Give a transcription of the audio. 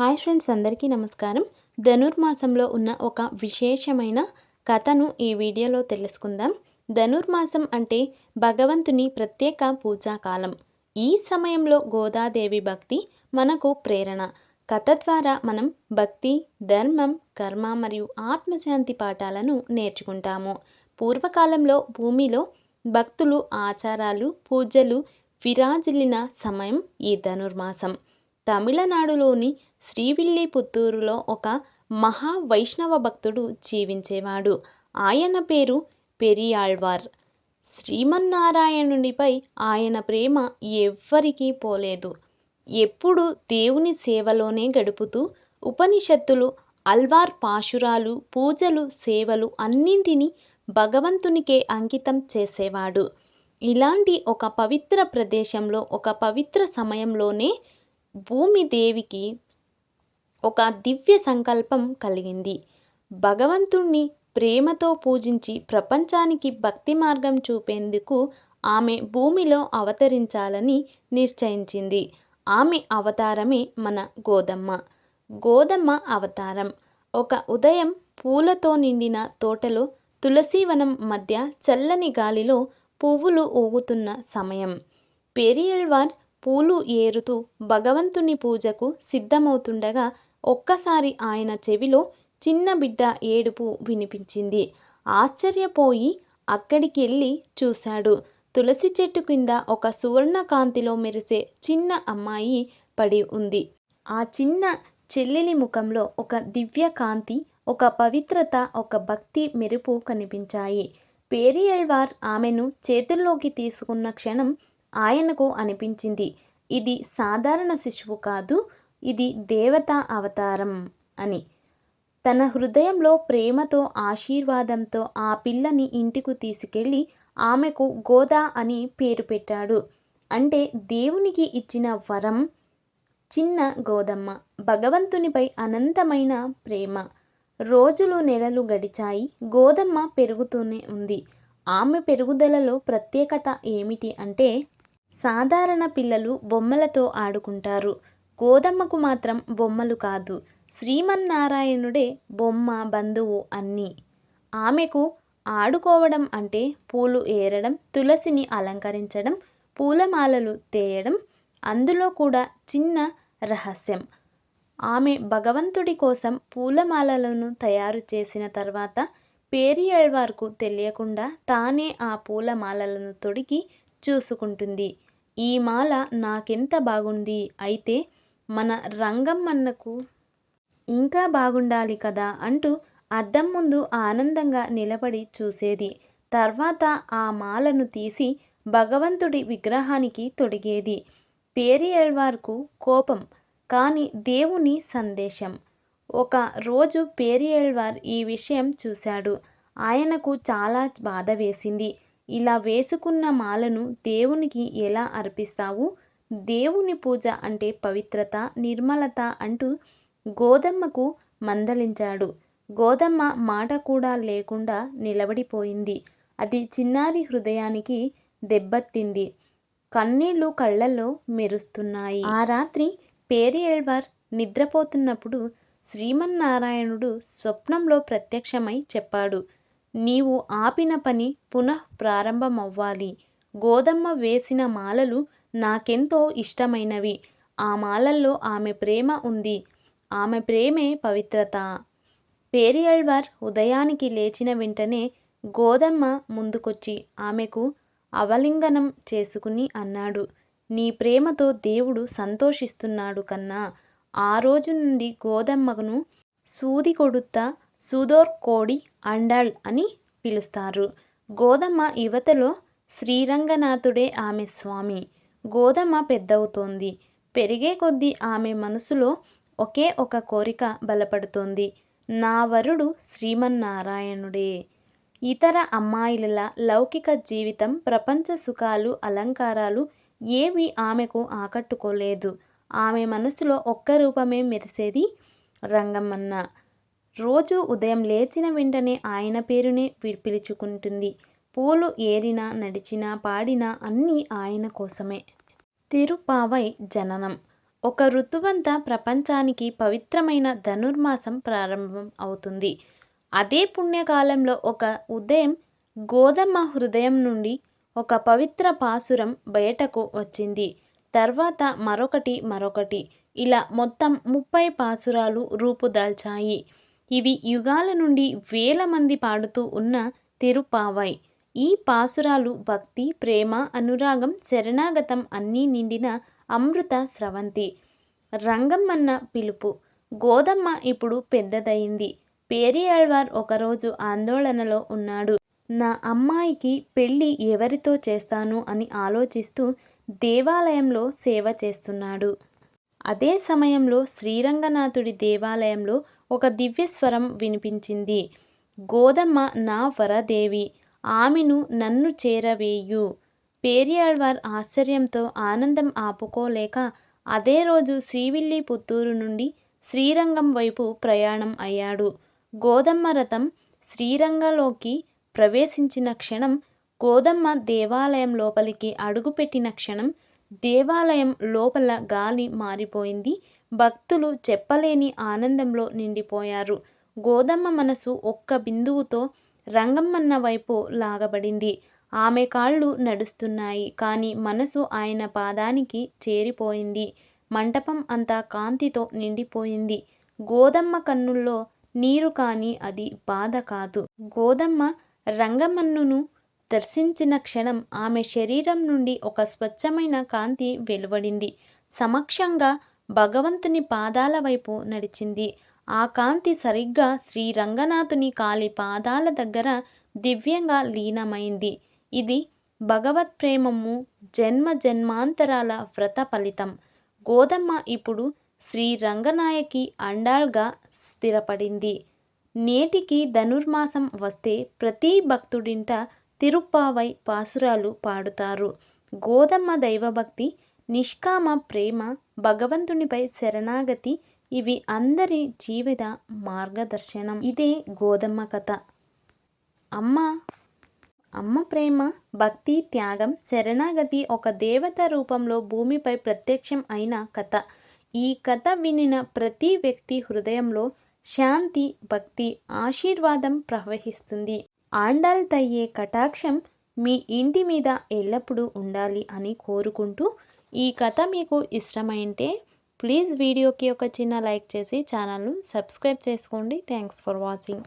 Hi friends అందరికీ నమస్కారం. ధనుర్మాసంలో ఉన్న ఒక విశేషమైన కథను ఈ వీడియోలో తెలుసుకుందాం. ధనుర్మాసం అంటే భగవంతుని ప్రత్యేక పూజాకాలం ఈ సమయంలో గోదాదేవి భక్తి మనకు ప్రేరణ. కథ ద్వారా మనం భక్తి ధర్మం కర్మ మరియు ఆత్మశాంతి పాఠాలను నేర్చుకుంటాము. పూర్వకాలంలో భూమిలో భక్తులు ఆచారాలు పూజలు విరాజిల్లిన సమయం ఈ ధనుర్మాసం తమిళనాడులోని శ్రీవిల్లిపుత్తూరులో ఒక మహా వైష్ణవ భక్తుడు జీవించేవాడు. ఆయన పేరు పెరియాళ్వార్. శ్రీమన్నారాయణునిపై ఆయన ప్రేమ ఎవ్వరికీ పోలేదు. ఎప్పుడు దేవుని సేవలోనే గడుపుతూ ఉపనిషత్తులు అల్వార్ పాశురాలు పూజలు సేవలు అన్నింటినీ భగవంతునికే అంకితం చేసేవాడు. ఇలాంటి ఒక పవిత్ర ప్రదేశంలో ఒక పవిత్ర సమయంలోనే భూమిదేవికి ఒక దివ్య సంకల్పం కలిగింది. భగవంతుణ్ణి ప్రేమతో పూజించి ప్రపంచానికి భక్తి మార్గం చూపేందుకు ఆమె భూమిలో అవతరించాలని నిశ్చయించింది. ఆమె అవతారమే మన గోదమ్మ. గోదమ్మ అవతారం. ఒక ఉదయం పూలతో నిండిన తోటలో తులసీవనం మధ్య చల్లని గాలిలో పువ్వులు ఊగుతున్న సమయం. పెరియల్వార్ పూలు ఏరుతూ భగవంతుని పూజకు సిద్ధమవుతుండగా ఒక్కసారి ఆయన చెవిలో చిన్న బిడ్డ ఏడుపు వినిపించింది. ఆశ్చర్యపోయి అక్కడికెళ్ళి చూశాడు. తులసి చెట్టు కింద ఒక సువర్ణ కాంతిలో మెరిసే చిన్న అమ్మాయి పడి ఉంది. ఆ చిన్న చెల్లెలి ముఖంలో ఒక దివ్య కాంతి ఒక పవిత్రత ఒక భక్తి మెరుపు కనిపించాయి. పేరియల్వార్ ఆమెను చేతుల్లోకి తీసుకున్న క్షణం ఆయనకు అనిపించింది. ఇది సాధారణ శిశువు కాదు ఇది దేవత అవతారం అని. తన హృదయంలో ప్రేమతో ఆశీర్వాదంతో ఆ పిల్లని ఇంటికి తీసుకెళ్ళి ఆమెకు గోదా అని పేరు పెట్టాడు. అంటే దేవునికి ఇచ్చిన వరం చిన్న గోదమ్మ భగవంతునిపై అనంతమైన ప్రేమ. రోజులు నెలలు గడిచాయి గోదమ్మ పెరుగుతూనే ఉంది. ఆమె పెరుగుదలలో ప్రత్యేకత ఏమిటి అంటే సాధారణ పిల్లలు బొమ్మలతో ఆడుకుంటారు. గోదమ్మకు మాత్రం బొమ్మలు కాదు. శ్రీమన్నారాయణుడే బొమ్మ బంధువు అన్నీ. ఆమెకు ఆడుకోవడం అంటే పూలు ఏరడం తులసిని అలంకరించడం పూలమాలలు తేయడం అందులో కూడా చిన్న రహస్యం. ఆమె భగవంతుడి కోసం పూలమాలలను తయారు చేసిన తర్వాత పేరియళ్వార్కు తెలియకుండా తానే ఆ పూలమాలలను తొడిగి చూసుకుంటుంది. ఈ మాల నాకెంత బాగుంది? అయితే మన రంగమ్మన్నకు ఇంకా బాగుండాలి కదా అంటూ అద్దం ముందు ఆనందంగా నిలబడి చూసేది. తర్వాత ఆ మాలను తీసి భగవంతుడి విగ్రహానికి తొడిగేది. పేరియల్వార్కు కోపం కానీ దేవుని సందేశం. ఒక రోజు పేరియల్వార్ ఈ విషయం చూశాడు. ఆయనకు చాలా బాధ వేసింది. ఇలా వేసుకున్న మాలను దేవునికి ఎలా అర్పిస్తావు? దేవుని పూజ అంటే పవిత్రత నిర్మలత అంటూ గోదమ్మకు మందలించాడు. గోదమ్మ మాట కూడా లేకుండా నిలబడిపోయింది. అది చిన్నారి హృదయానికి దెబ్బతింది. కన్నీళ్ళు కళ్ళల్లో మెరుస్తున్నాయి. ఆ రాత్రి పేరియల్వార్ నిద్రపోతున్నప్పుడు శ్రీమన్నారాయణుడు స్వప్నంలో ప్రత్యక్షమై చెప్పాడు. నీవు ఆపిన పని పునః ప్రారంభమవ్వాలి. గోదమ్మ వేసిన మాలలు నాకెంతో ఇష్టమైనవి. ఆ మాలల్లో ఆమె ప్రేమ ఉంది. ఆమె ప్రేమే పవిత్రత. పేరియల్వార్ ఉదయానికి లేచిన వెంటనే గోదమ్మ ముందుకొచ్చి ఆమెకు అవలింగనం చేసుకుని అన్నాడు. నీ ప్రేమతో దేవుడు సంతోషిస్తున్నాడు కన్నా. ఆ రోజు నుండి గోదమ్మను సూది కొడుతా సుదోర్ కోడి అండాళ్ అని పిలుస్తారు. గోధమ్మ యువతలో శ్రీరంగనాథుడే ఆమె స్వామి. గోధుమ పెద్దవుతోంది. పెరిగే కొద్దీ ఆమె మనసులో ఒకే ఒక కోరిక బలపడుతోంది. నా వరుడు శ్రీమన్నారాయణుడే. ఇతర అమ్మాయిల లౌకిక జీవితం ప్రపంచ సుఖాలు అలంకారాలు ఏవి ఆమెకు ఆకట్టుకోలేదు. ఆమె మనసులో ఒక్క రూపమే మెరిసేది రంగమ్మన్న. రోజు ఉదయం లేచిన వెంటనే ఆయన పేరునే పిలుచుకుంటుంది. పూలు ఏరినా నడిచినా పాడినా అన్నీ ఆయన కోసమే. తిరుపావై జననం. ఒక ఋతువంతా ప్రపంచానికి పవిత్రమైన ధనుర్మాసం ప్రారంభం అవుతుంది. అదే పుణ్యకాలంలో ఒక ఉదయం గోధుమ హృదయం నుండి ఒక పవిత్ర పాసురం బయటకు వచ్చింది. తర్వాత మరొకటి మరొకటి. ఇలా మొత్తం ముప్పై పాసురాలు రూపుదాల్చాయి. ఇవి యుగాల నుండి వేల మంది పాడుతూ ఉన్న తెరుపావాయ్ ఈ పాసురాలు భక్తి ప్రేమ అనురాగం శరణాగతం అన్నీ నిండిన అమృత స్రవంతి. రంగమ్మన్న పిలుపు. గోదమ్మ ఇప్పుడు పెద్దదయింది. పేరియాళ్వార్ ఒకరోజు ఆందోళనలో ఉన్నాడు. నా అమ్మాయికి పెళ్ళి ఎవరితో చేస్తాను అని ఆలోచిస్తూ దేవాలయంలో సేవ చేస్తున్నాడు. అదే సమయంలో శ్రీరంగనాథుడి దేవాలయంలో ఒక దివ్యస్వరం వినిపించింది. గోదమ్మ నా వరదేవి ఆమెను నన్ను చేరవేయు. పేరియాళ్వార్ ఆశ్చర్యంతో ఆనందం ఆపుకోలేక అదే రోజు శ్రీవిల్లి పుత్తూరు నుండి శ్రీరంగం వైపు ప్రయాణం అయ్యాడు. గోదమ్మ రథం శ్రీరంగంలోకి ప్రవేశించిన క్షణం గోదమ్మ దేవాలయం లోపలికి అడుగుపెట్టిన క్షణం దేవాలయం లోపల గాలి మారిపోయింది. భక్తులు చెప్పలేని ఆనందంలో నిండిపోయారు. గోదమ్మ మనసు ఒక్క బిందువుతో రంగమ్మన్న వైపు లాగబడింది. ఆమె కాళ్ళు నడుస్తున్నాయి కానీ మనసు ఆయన పాదానికి చేరిపోయింది. మంటపం అంతా కాంతితో నిండిపోయింది. గోదమ్మ కన్నుల్లో నీరు కానీ అది బాధ కాదు. గోదమ్మ రంగమన్నును దర్శించిన క్షణం ఆమె శరీరం నుండి ఒక స్వచ్ఛమైన కాంతి వెలువడింది. సమక్షంగా భగవంతుని పాదాల వైపు నడిచింది. ఆ కాంతి సరిగ్గా శ్రీ రంగనాథుని కాలి పాదాల దగ్గర దివ్యంగా లీనమైంది. ఇది భగవత్ ప్రేమము జన్మ జన్మాంతరాల వ్రత ఫలితం. గోదమ్మ ఇప్పుడు శ్రీ రంగనాయకి అండాల్గా స్థిరపడింది. నేటికి ధనుర్మాసం వస్తే ప్రతి భక్తుడింట తిరుప్పావై పాసురాలు పాడుతారు. గోదమ్మ దైవభక్తి నిష్కామ ప్రేమ భగవంతునిపై శరణాగతి ఇవి అందరి జీవిత మార్గదర్శనం. ఇదే గోదమ్మ కథ. అమ్మ అమ్మ ప్రేమ భక్తి త్యాగం శరణాగతి ఒక దేవత రూపంలో భూమిపై ప్రత్యక్షం అయిన కథ. ఈ కథ వినిన ప్రతి వ్యక్తి హృదయంలో శాంతి భక్తి ఆశీర్వాదం ప్రవహిస్తుంది. ఆండాల్ తయ్యే కటాక్షం మీ ఇంటి మీద ఎల్లప్పుడూ ఉండాలి అని కోరుకుంటూ ఈ కథ మీకు ఇష్టమైంటే ప్లీజ్ వీడియోకి ఒక చిన్న లైక్ చేసి ఛానల్ను సబ్స్క్రైబ్ చేసుకోండి. Thanks for watching.